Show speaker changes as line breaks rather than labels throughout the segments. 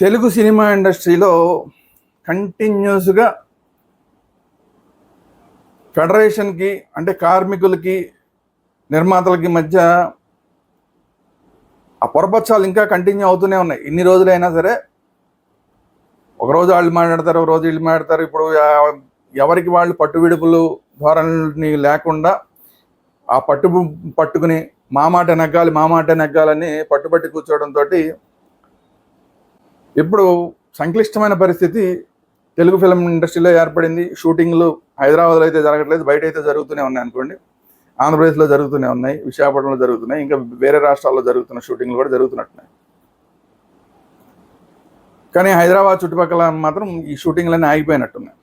Telugu cinema ఇండస్ట్రీలో కంటిన్యూస్గా ఫెడరేషన్కి అంటే కార్మికులకి నిర్మాతలకి మధ్య ఆ పొరపక్షాలు ఇంకా కంటిన్యూ అవుతూనే ఉన్నాయి. ఇన్ని రోజులైనా సరే ఒక రోజు వాళ్ళు మాట్లాడతారు ఒక రోజు వీళ్ళు మాట్లాడతారు. ఇప్పుడు ఎవరికి వాళ్ళు పట్టు విడుపులు ధోరణిని లేకుండా ఆ పట్టు పట్టుకుని మా మాట నెగ్గాలి మా మాట నెగ్గాలని పట్టుబట్టి కూర్చోవడంతో ఇప్పుడు సంక్లిష్టమైన పరిస్థితి తెలుగు ఫిలిం ఇండస్ట్రీలో ఏర్పడింది. షూటింగ్లు హైదరాబాద్లో అయితే జరగట్లేదు బయట అయితే జరుగుతూనే ఉన్నాయి అనుకోండి. ఆంధ్రప్రదేశ్లో జరుగుతూనే ఉన్నాయి విశాఖపట్నంలో జరుగుతున్నాయి ఇంకా వేరే రాష్ట్రాల్లో జరుగుతున్న షూటింగ్లు కూడా జరుగుతున్నట్టున్నాయి. కానీ హైదరాబాద్ చుట్టుపక్కల మాత్రం ఈ షూటింగ్లన్నీ ఆగిపోయినట్టున్నాయి.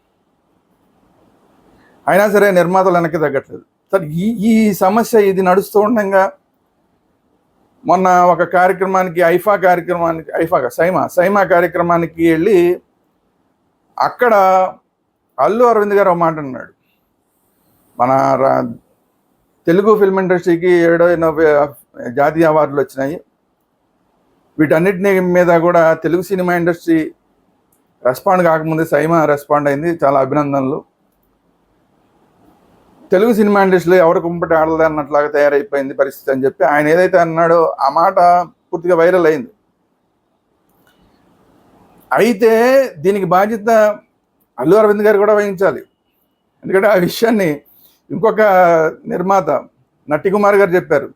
అయినా సరే నిర్మాతలు వెనక్కి తగ్గట్లేదు. సార్ ఈ ఈ సమస్య ఇది నడుస్తూ ఉండగా మొన్న ఒక కార్యక్రమానికి ఐఫా కార్యక్రమానికి ఐఫాగా సైమా సైమా కార్యక్రమానికి వెళ్ళి అక్కడ అల్లు అరవింద్ గారు ఒక మాట అన్నాడు. మన రా- తెలుగు ఫిల్మ్ ఇండస్ట్రీకి ఏడో ఎన్నో జాతీయ అవార్డులు వచ్చినాయి. వీటన్నిటిని మీద కూడా తెలుగు సినిమా ఇండస్ట్రీ రెస్పాండ్ కాకముందే సైమా రెస్పాండ్ అయింది. చాలా అభినందనలు. తెలుగు సినిమా ఇండస్ట్రీలో ఎవరు కుంపటి ఆడలేదు అన్నట్లాగా తయారైపోయింది పరిస్థితి అని చెప్పి ఆయన ఏదైతే అన్నాడో ఆ మాట పూర్తిగా వైరల్ అయింది. అయితే దీనికి బాధ్యత అల్లు అరవింద్ గారు కూడా వహించాలి. ఎందుకంటే ఆ విషయాన్ని ఇంకొక నిర్మాత నట్టి కుమార్ గారు చెప్పారు.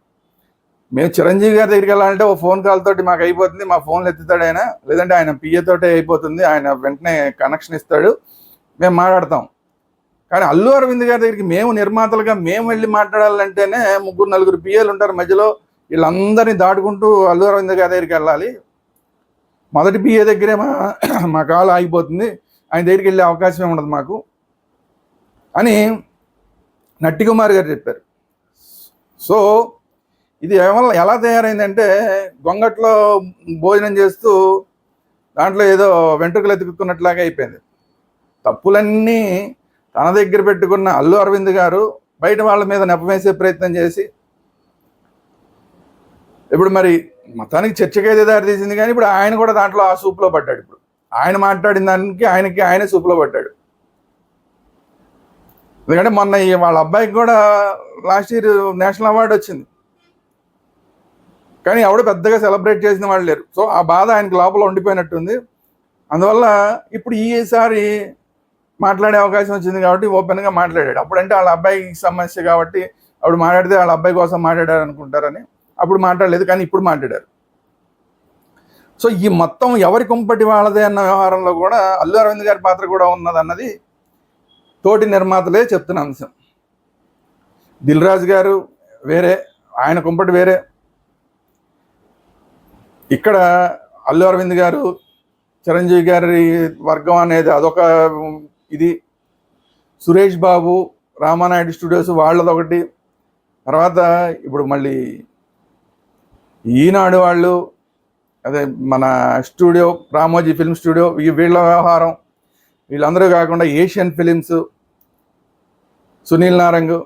మేము చిరంజీవి గారి దగ్గరికి వెళ్ళాలంటే ఓ ఫోన్ కాల్ తోటి మాకు అయిపోతుంది మా ఫోన్లు ఎత్తుతాడు ఆయన. లేదంటే ఆయన పిఏ తోటే అయిపోతుంది ఆయన వెంటనే కనెక్షన్ ఇస్తాడు. మేము మాట్లాడతాం. కానీ అల్లు అరవింద్ గారి దగ్గరికి మేము నిర్మాతలుగా మేము వెళ్ళి మాట్లాడాలంటేనే ముగ్గురు నలుగురు పిఏలు ఉంటారు మధ్యలో. వీళ్ళందరినీ దాటుకుంటూ అల్లు అరవింద్ గారి దగ్గరికి వెళ్ళాలి. మొదటి పిఏ దగ్గరే మా మా కాలు ఆగిపోతుంది. ఆయన దగ్గరికి వెళ్ళే అవకాశం ఉండదు మాకు. అని నట్టి కుమార్ గారు చెప్పారు. సో ఇది ఏమన్నా ఎలా తయారైందంటే గొంగట్లో భోజనం చేస్తూ దాంట్లో ఏదో వెంట్రుకలు ఎత్తుకున్నట్లాగా అయిపోయింది. తప్పులన్నీ తన దగ్గర పెట్టుకున్న అల్లు అరవింద్ గారు బయట వాళ్ళ మీద నెపమేసే ప్రయత్నం చేసి ఇప్పుడు మరి మతానికి చర్చకైతే దారి తీసింది కానీ ఇప్పుడు ఆయన కూడా దాంట్లో ఆ సూపులో పడ్డాడు ఇప్పుడు. ఆయన మాట్లాడిన దానికి ఆయనకి ఆయనే సూప్లో పడ్డాడు. ఎందుకంటే మొన్న ఈ వాళ్ళ అబ్బాయికి కూడా లాస్ట్ ఇయర్ నేషనల్ అవార్డు వచ్చింది. కానీ ఎవడు పెద్దగా సెలబ్రేట్ చేసిన వాళ్ళు లేరు. సో ఆ బాధ ఆయనకి లోపల ఉండిపోయినట్టుంది. అందువల్ల ఇప్పుడు ఈసారి మాట్లాడే అవకాశం వచ్చింది కాబట్టి ఓపెన్గా మాట్లాడాడు. అప్పుడంటే వాళ్ళ అబ్బాయికి సమస్య కాబట్టి అప్పుడు మాట్లాడితే వాళ్ళ అబ్బాయి కోసం మాట్లాడారు అనుకుంటారని అప్పుడు మాట్లాడలేదు కానీ ఇప్పుడు మాట్లాడారు. సో ఈ మొత్తం ఎవరి కుంపటి వాళ్ళదే అన్న వ్యవహారంలో కూడా అల్లు అరవింద్ గారి పాత్ర కూడా ఉన్నదన్నది తోటి నిర్మాతలే చెప్తున్న అంశం. దిల్ రాజు గారు వేరే ఆయన కుంపటి వేరే. ఇక్కడ అల్లు అరవింద్ గారు చిరంజీవి గారి వర్గం అనేది అదొక ఇది సురేష్ బాబు రామానాయుడు స్టూడియోస్ వాళ్ళదొకటి. తర్వాత ఇప్పుడు మళ్ళీ ఈనాడు వాళ్ళు అదే మన స్టూడియో రామోజీ ఫిల్మ్ స్టూడియో ఈ వీళ్ళ వ్యవహారం. వీళ్ళందరూ కాకుండా ఏషియన్ ఫిలిమ్స్ సునీల్ నారంగ్.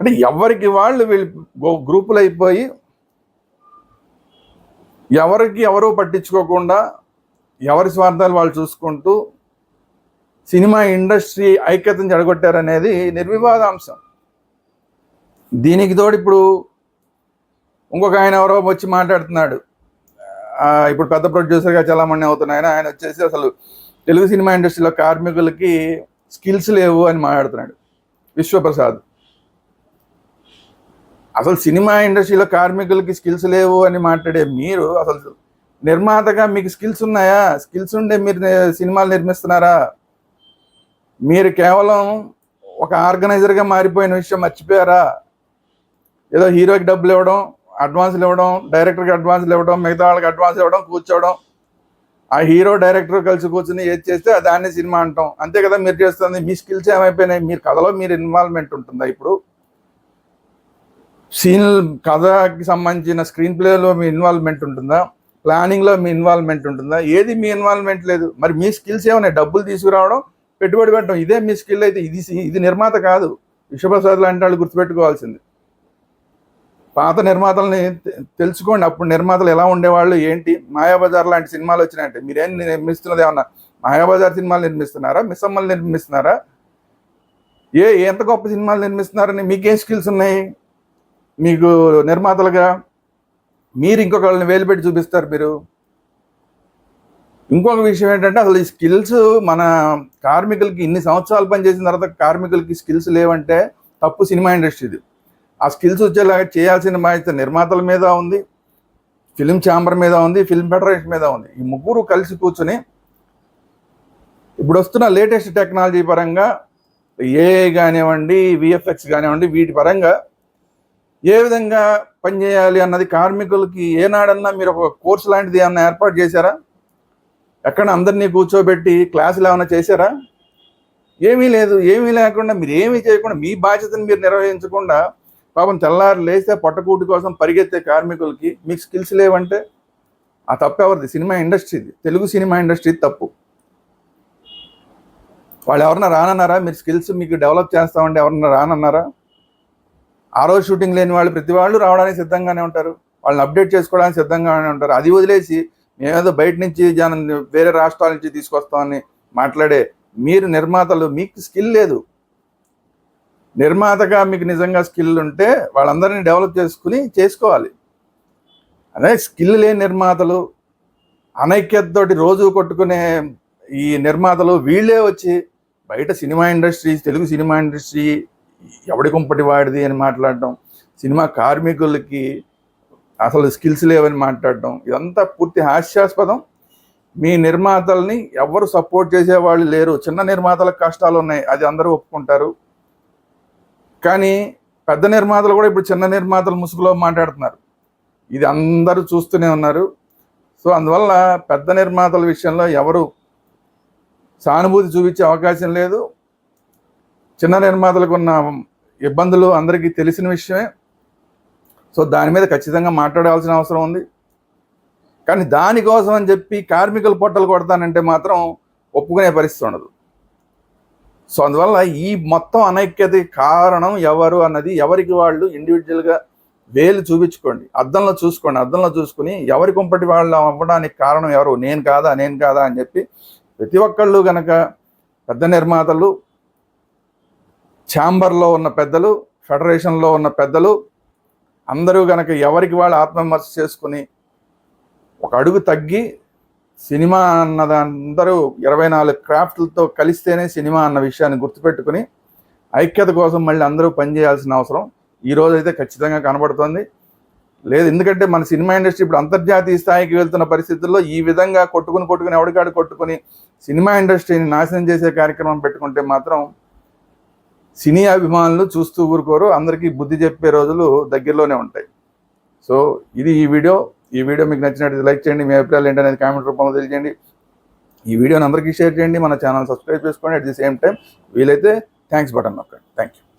అంటే ఎవరికి వాళ్ళు వీళ్ళు గ్రూపులు అయిపోయి ఎవరికి ఎవరూ పట్టించుకోకుండా ఎవరి స్వార్థాలు వాళ్ళు చూసుకుంటూ సినిమా ఇండస్ట్రీ ఐక్యతను చెడగొట్టారనేది నిర్వివాదాంశం. దీనికి తోడు ఇప్పుడు ఇంకొక ఆయన ఎవరో వచ్చి మాట్లాడుతున్నాడు. ఇప్పుడు పెద్ద ప్రొడ్యూసర్గా చలామణి అవుతున్నాయని ఆయన వచ్చేసి అసలు తెలుగు సినిమా ఇండస్ట్రీలో కార్మికులకి స్కిల్స్ లేవు అని మాట్లాడుతున్నాడు విశ్వప్రసాద్. అసలు సినిమా ఇండస్ట్రీలో కార్మికులకి స్కిల్స్ లేవు అని మాట్లాడే మీరు అసలు నిర్మాతగా మీకు స్కిల్స్ ఉన్నాయా? స్కిల్స్ ఉండే మీరు సినిమాలు నిర్మిస్తున్నారా? మీరు కేవలం ఒక ఆర్గనైజర్గా మారిపోయిన విషయం మర్చిపోయారా? ఏదో హీరోకి డబ్బులు ఇవ్వడం అడ్వాన్స్లు ఇవ్వడం డైరెక్టర్కి అడ్వాన్స్లు ఇవ్వడం మిగతా వాళ్ళకి అడ్వాన్స్ ఇవ్వడం కూర్చోవడం. ఆ హీరో డైరెక్టర్ కలిసి కూర్చుని ఏది చేస్తే దాన్ని సినిమా అంటాం. అంతే కదా మీరు చేస్తుంది. మీ స్కిల్స్ ఏమైపోయినాయి? మీరు కథలో మీరు ఇన్వాల్వ్మెంట్ ఉంటుందా ఇప్పుడు? సీన్ కథకి సంబంధించిన స్క్రీన్ ప్లేలో మీ ఇన్వాల్వ్మెంట్ ఉంటుందా? ప్లానింగ్లో మీ ఇన్వాల్వ్మెంట్ ఉంటుందా? ఏది మీ ఇన్వాల్వ్మెంట్ లేదు. మరి మీ స్కిల్స్ ఏమన్నాయి డబ్బులు తీసుకురావడం పెట్టుబడి పెట్టడం. ఇదే మీ స్కిల్ అయితే ఇది ఇది నిర్మాత కాదు. విశ్వప్రసాద్ లాంటి వాళ్ళు గుర్తుపెట్టుకోవాల్సింది. పాత నిర్మాతల్ని తెలుసుకోండి. అప్పుడు నిర్మాతలు ఎలా ఉండేవాళ్ళు ఏంటి? మాయాబజార్ లాంటి సినిమాలు వచ్చినాయంటే మీరేం నిర్మిస్తున్నది ఏమన్నా? మాయాబజార్ సినిమాలు నిర్మిస్తున్నారా? మిస్సమ్మలు నిర్మిస్తున్నారా? ఏ ఎంత గొప్ప సినిమాలు నిర్మిస్తున్నారని మీకేం స్కిల్స్ ఉన్నాయి? మీకు నిర్మాతలుగా మీరు ఇంకొకళ్ళని వేలు పెట్టి చూపిస్తారు మీరు. ఇంకొక విషయం ఏంటంటే అసలు ఈ స్కిల్స్ మన కార్మికులకి ఇన్ని సంవత్సరాలు పనిచేసిన తర్వాత కార్మికులకి స్కిల్స్ లేవంటే తప్పు సినిమా ఇండస్ట్రీది. ఆ స్కిల్స్ వచ్చేలాగా చేయాల్సిన బాధ్యత నిర్మాతల మీద ఉంది ఫిలిం ఛాంబర్ మీద ఉంది ఫిల్మ్ ఫెడరేషన్ మీద ఉంది. ఈ ముగ్గురు కలిసి కూర్చొని ఇప్పుడు వస్తున్న లేటెస్ట్ టెక్నాలజీ పరంగా ఏఐ కానివ్వండి విఎఫ్ఎక్స్ కానివ్వండి వీటి పరంగా ఏ విధంగా పనిచేయాలి అన్నది కార్మికులకి ఏనాడన్నా మీరు ఒక కోర్స్ లాంటిది ఏమన్నా ఏర్పాటు చేశారా? ఎక్కడ అందరినీ కూర్చోబెట్టి క్లాసులు ఏమైనా చేశారా? ఏమీ లేదు ఏమీ లేకుండా మీరు ఏమీ చేయకుండా మీ బాధ్యతను మీరు నిర్వహించకుండా పాపం తెల్లారు లేస్తే పొట్టకూటి కోసం పరిగెత్తే కార్మికులకి మీకు స్కిల్స్ లేవంటే ఆ తప్పు ఎవరిది? సినిమా ఇండస్ట్రీది. తెలుగు సినిమా ఇండస్ట్రీ తప్పు. వాళ్ళు ఎవరన్నా రానన్నారా? మీరు స్కిల్స్ మీకు డెవలప్ చేస్తామంటే ఎవరన్నా రానన్నారా? ఆ రోజు షూటింగ్ లేని వాళ్ళు ప్రతి వాళ్ళు రావడానికి సిద్ధంగానే ఉంటారు. వాళ్ళని అప్డేట్ చేసుకోవడానికి సిద్ధంగానే ఉంటారు. అది వదిలేసి మేమేదో బయట నుంచి జనం వేరే రాష్ట్రాల నుంచి తీసుకొస్తామని మాట్లాడే మీరు నిర్మాతలు మీకు స్కిల్ లేదు. నిర్మాతగా మీకు నిజంగా స్కిల్ ఉంటే వాళ్ళందరినీ డెవలప్ చేసుకుని చేసుకోవాలి. అదే స్కిల్ లేని నిర్మాతలు అనైక్యతతోటి రోజు కొట్టుకునే ఈ నిర్మాతలు వీళ్ళే వచ్చి బయట cinema industry Telugu cinema industry ఎవడి కుంపటి వాడిది అని మాట్లాడటం సినిమా కార్మికులకి అసలు స్కిల్స్ లేవని మాట్లాడటం ఇదంతా పూర్తి హాస్యాస్పదం. మీ నిర్మాతల్ని ఎవరు సపోర్ట్ చేసేవాళ్ళు లేరు. చిన్న నిర్మాతలకు కష్టాలు ఉన్నాయి అది అందరూ ఒప్పుకుంటారు. కానీ పెద్ద నిర్మాతలు కూడా ఇప్పుడు చిన్న నిర్మాతలు ముసుగులో మాట్లాడుతున్నారు. ఇది అందరూ చూస్తూనే ఉన్నారు. సో అందువల్ల పెద్ద నిర్మాతల విషయంలో ఎవరు సానుభూతి చూపించే అవకాశం లేదు. చిన్న నిర్మాతలకు ఉన్న ఇబ్బందులు అందరికీ తెలిసిన విషయమే. సో దాని మీద ఖచ్చితంగా మాట్లాడాల్సిన అవసరం ఉంది. కానీ దానికోసం అని చెప్పి కార్మికుల పొట్టలు కొడతానంటే మాత్రం ఒప్పుకునే పరిస్థితి ఉండదు. సో అందువల్ల ఈ మొత్తం అనైక్యత కారణం ఎవరు అన్నది ఎవరికి వాళ్ళు ఇండివిజువల్గా వేలు చూపించుకోండి. అద్దంలో చూసుకోండి. అద్దంలో చూసుకుని ఎవరి కుంపటి వాళ్ళు అవ్వడానికి కారణం ఎవరు? నేను కాదా? నేను కాదా? అని చెప్పి ప్రతి ఒక్కళ్ళు గనక పెద్ద నిర్మాతలు ఛాంబర్లో ఉన్న పెద్దలు ఫెడరేషన్లో ఉన్న పెద్దలు అందరూ గనక ఎవరికి వాళ్ళు ఆత్మవిమర్శ చేసుకుని ఒక అడుగు తగ్గి సినిమా అన్నది అందరూ ఇరవై నాలుగు క్రాఫ్ట్లతో కలిస్తేనే సినిమా అన్న విషయాన్ని గుర్తుపెట్టుకుని ఐక్యత కోసం మళ్ళీ అందరూ పనిచేయాల్సిన అవసరం ఈ రోజైతే అయితే ఖచ్చితంగా కనబడుతోంది. లేదు ఎందుకంటే మన సినిమా ఇండస్ట్రీ ఇప్పుడు అంతర్జాతీయ స్థాయికి వెళ్తున్న పరిస్థితుల్లో ఈ విధంగా కొట్టుకుని కొట్టుకుని ఎవడికాడు కొట్టుకుని సినిమా ఇండస్ట్రీని నాశనం చేసే కార్యక్రమం పెట్టుకుంటే మాత్రం సినీ అభిమానులు చూస్తూ ఊరుకోరు అందరికీ బుద్ధి చెప్పే రోజులు దగ్గరలోనే ఉంటాయి. సో ఇది ఈ వీడియో. ఈ వీడియో మీకు నచ్చినట్టు లైక్ చేయండి మీ అభిప్రాయాలు ఏంటనేది కామెంట్ రూపంలో తెలియజేయండి. ఈ వీడియోని అందరికీ షేర్ చేయండి మన ఛానల్ సబ్స్క్రైబ్ చేసుకోండి. అట్ ది సేమ్ టైం వీలైతే థ్యాంక్స్ బటన్ నొక్కండి. Thank you